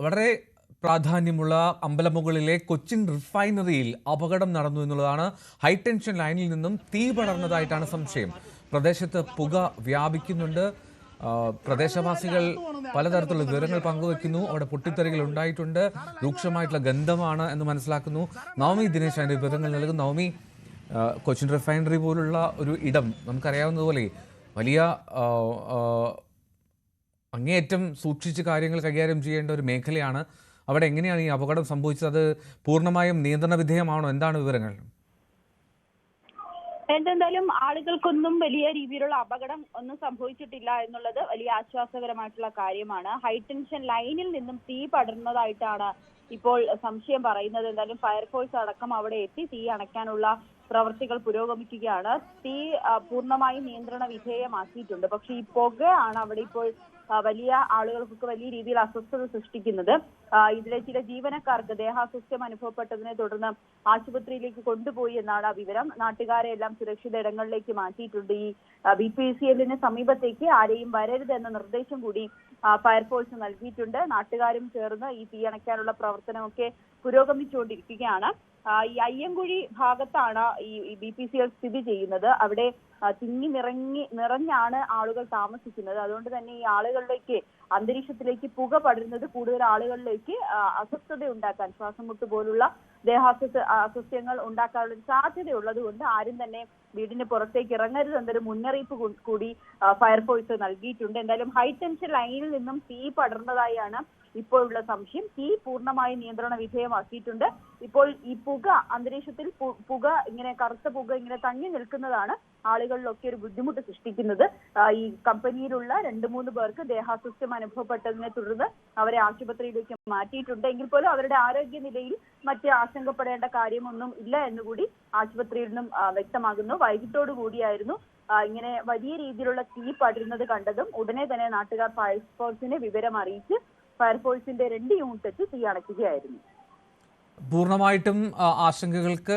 വളരെ പ്രാധാന്യമുള്ള അമ്പലമുകളിലെ കൊച്ചിൻ റിഫൈനറിയിൽ അപകടം നടന്നു എന്നുള്ളതാണ് ഹൈടെൻഷൻ ലൈനിൽ നിന്നും തീ പടർന്നതായിട്ടാണ് സംശയം. പ്രദേശത്ത് പുക വ്യാപിക്കുന്നുണ്ട്. പ്രദേശവാസികൾ പലതരത്തിലുള്ള വിവരങ്ങൾ പങ്കുവെക്കുന്നു. അവിടെ പൊട്ടിത്തെറികൾ ഉണ്ടായിട്ടുണ്ട്. രൂക്ഷമായിട്ടുള്ള ഗന്ധമാണ് എന്ന് മനസ്സിലാക്കുന്നു. നവമി ദിനേശ് അതിന്റെ വിവരങ്ങൾ നൽകും നവമി കൊച്ചിൻ റിഫൈനറി പോലുള്ള ഒരു ഇടം നമുക്കറിയാവുന്നതുപോലെ വലിയ അങ്ങേയറ്റം സൂക്ഷിച്ച് കാര്യങ്ങൾ കൈകാര്യം ചെയ്യേണ്ട ഒരു മേഖലയാണ്. അവിടെ എങ്ങനെയാണ് ഈ അപകടം സംഭവിച്ചത്? അത് പൂർണമായും നിയന്ത്രണ വിധേയമാണോ? എന്താണ് വിവരങ്ങൾ? എന്തെന്തായാലും ആളുകൾക്കൊന്നും വലിയ രീതിയിലുള്ള അപകടം ഒന്നും സംഭവിച്ചിട്ടില്ല എന്നുള്ളത് വലിയ ആശ്വാസകരമായിട്ടുള്ള കാര്യമാണ്. ഹൈടെൻഷൻ ലൈനിൽ നിന്നും തീ പടർന്നതായിട്ടാണ് ഇപ്പോൾ സംശയം പറയുന്നത്. എന്തായാലും ഫയർഫോഴ്സ് അടക്കം അവിടെ എത്തി തീ അണയ്ക്കാനുള്ള പ്രവർത്തികൾ പുരോഗമിക്കുകയാണ്. തീ പൂർണമായി നിയന്ത്രണ വിധേയമാക്കിയിട്ടുണ്ട്. പക്ഷെ ഈ പുകയാണ് അവിടെ ഇപ്പോൾ വലിയ ആളുകൾക്കൊക്കെ വലിയ രീതിയിൽ അസ്വസ്ഥത സൃഷ്ടിക്കുന്നത്. ഇതിലെ ചില ജീവനക്കാർക്ക് ദേഹാസ്വസ്ഥ്യം അനുഭവപ്പെട്ടതിനെ തുടർന്ന് ആശുപത്രിയിലേക്ക് കൊണ്ടുപോയി എന്നാണ് ആ വിവരം. നാട്ടുകാരെ എല്ലാം സുരക്ഷിത ഇടങ്ങളിലേക്ക് മാറ്റിയിട്ടുണ്ട്. ഈ ബി പി സി എല്ലിന് സമീപത്തേക്ക് ആരെയും വരരുത് എന്ന നിർദ്ദേശം കൂടി ഫയർഫോഴ്സ് നൽകിയിട്ടുണ്ട്. നാട്ടുകാരും ചേർന്ന് ഈ തീ അണയ്ക്കാനുള്ള പ്രവർത്തനമൊക്കെ പുരോഗമിച്ചുകൊണ്ടിരിക്കുകയാണ്. ഈ അയ്യങ്കുഴി ഭാഗത്താണ് ഈ ബി പി സി എൽ സ്ഥിതി ചെയ്യുന്നത്. അവിടെ തിങ്ങി നിറങ്ങി നിറഞ്ഞാണ് ആളുകൾ താമസിക്കുന്നത്. അതുകൊണ്ട് തന്നെ ഈ ആളുകളിലേക്ക് അന്തരീക്ഷത്തിലേക്ക് പുക പടരുന്നത് കൂടുതൽ ആളുകളിലേക്ക് അസ്വസ്ഥത ഉണ്ടാക്കാൻ ശ്വാസം മുട്ട് പോലുള്ള ദേഹാസ്വസ്ഥ അസ്വസ്ഥ്യങ്ങൾ ഉണ്ടാക്കാനുള്ള സാധ്യതയുള്ളത് കൊണ്ട് ആരും തന്നെ വീടിന് പുറത്തേക്ക് ഇറങ്ങരുത് എന്നൊരു മുന്നറിയിപ്പ് കൂടി ഫയർഫോഴ്സ് നൽകിയിട്ടുണ്ട്. എന്തായാലും ഹൈടെൻഷൻ ലൈനിൽ നിന്നും തീ പടർന്നതായാണ് ഇപ്പോഴുള്ള സംശയം. തീ പൂർണമായി നിയന്ത്രണ വിധേയമാക്കിയിട്ടുണ്ട്. ഇപ്പോൾ ഈ പുക അന്തരീക്ഷത്തിൽ പുക ഇങ്ങനെ കറുത്ത പുക ഇങ്ങനെ തങ്ങി നിൽക്കുന്നതാണ് ആളുകളിലൊക്കെ ഒരു ബുദ്ധിമുട്ട് സൃഷ്ടിക്കുന്നത്. ഈ കമ്പനിയിലുള്ള രണ്ട് മൂന്ന് പേർക്ക് ദേഹാസ്വസ്ഥ്യം അനുഭവപ്പെട്ടതിനെ തുടർന്ന് അവരെ ആശുപത്രിയിലേക്ക് മാറ്റിയിട്ടുണ്ട്. എങ്കിൽ പോലും അവരുടെ ആരോഗ്യനിലയിൽ മറ്റ് ആശങ്കപ്പെടേണ്ട കാര്യമൊന്നും ഇല്ല എന്നുകൂടി ആശുപത്രിയിൽ നിന്നും വ്യക്തമാകുന്നു. വൈകിട്ടോടു കൂടിയായിരുന്നു ഇങ്ങനെ വലിയ രീതിയിലുള്ള തീ പടരുന്നത് കണ്ടതും ഉടനെ തന്നെ നാട്ടുകാർ ഫയർഫോഴ്സിനെ വിവരം അറിയിച്ച് ഫയർഫോഴ്സിന്റെ രണ്ട് യൂണിറ്റ് വെച്ച് തീ അണയ്ക്കുകയായിരുന്നു പൂർണമായിട്ടും ആശങ്കകൾക്ക്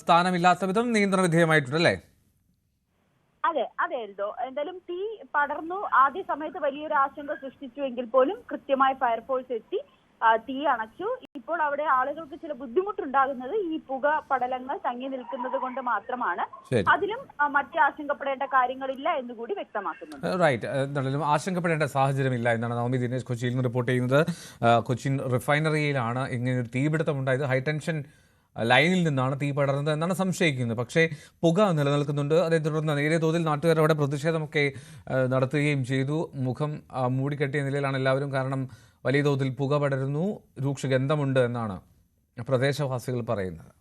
സ്ഥാനമില്ലാത്ത വിധം നിയന്ത്രണ വിധേയമായിട്ടുണ്ട് അല്ലേ? അതെ അതെ എൽദോ. എന്തായാലും തീ പടർന്നു ആദ്യ സമയത്ത് വലിയൊരു ആശങ്ക സൃഷ്ടിച്ചു എങ്കിൽ പോലും കൃത്യമായി ഫയർഫോഴ്സ് എത്തി. തീ അണച്ചു. ഇപ്പോൾ അവിടെ ആളുകൾക്ക് ചില ബുദ്ധിമുട്ടുണ്ടാകുന്നത് ഈ പുക പടലങ്ങൾ തങ്ങി നിൽക്കുന്നത് കൊണ്ട് മാത്രമാണ്. അതിലും മറ്റ് ആശങ്കപ്പെടേണ്ട കാര്യങ്ങളില്ല എന്ന് കൂടി വ്യക്തമാക്കുന്നു റൈറ്റ് എന്തായാലും ആശങ്കപ്പെടേണ്ട സാഹചര്യമില്ല എന്നാണ് നവമി ദിനേശ് കൊച്ചിയിൽ നിന്ന് റിപ്പോർട്ട് ചെയ്യുന്നത്. കൊച്ചിൻ റിഫൈനറിയിലാണ് ഇങ്ങനെ ഒരു തീപിടുത്തം ഉണ്ടായത്. ഹൈടെൻഷൻ ലൈനിൽ നിന്നാണ് തീ പടർന്നത് എന്നാണ് സംശയിക്കുന്നത്. പക്ഷേ പുക നിലനിൽക്കുന്നുണ്ട്. അതേ തുടർന്ന് നേരിയ തോതിൽ നാട്ടുകാർ അവിടെ പ്രതിഷേധമൊക്കെ നടത്തുകയും ചെയ്തു. മുഖം മൂടിക്കെട്ടിയ നിലയിലാണ് എല്ലാവരും. കാരണം വലിയ തോതിൽ പുക പടരുന്നു രൂക്ഷഗന്ധമുണ്ട് എന്നാണ് പ്രദേശവാസികൾ പറയുന്നത്.